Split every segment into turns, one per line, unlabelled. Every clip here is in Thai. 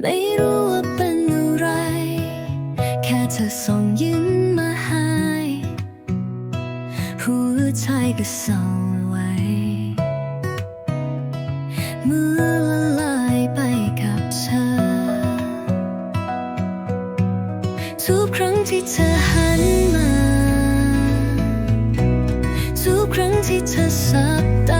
ไม่รู้ว่าเป็นอะไร แค่เธอส่งยิ้มมาให้หัวใจก็สั่นไหวเมื่อละลายไปกับเธอ ทุกครั้งที่เธอหันมา ทุกครั้งที่เธอสับตา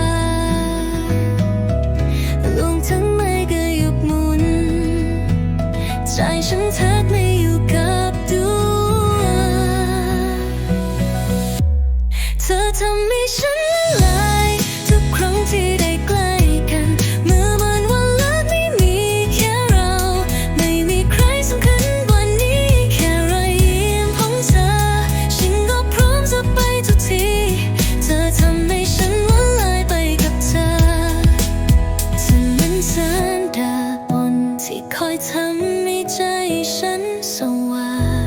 ฉันละลายทุกครั้งที่ได้ใกล้กันเมื่อวันวันเละไม่มีแค่เรา ไม่มีใครสำคัญกว่านี้แค่รอยยิ้มของเธอ ฉันก็พร้อมจะไปทุกที เธอทำให้ฉันละลายไปกับเธอเธอเหมือนแสงดาบนที่คอยทำให้ใจฉันสว่าง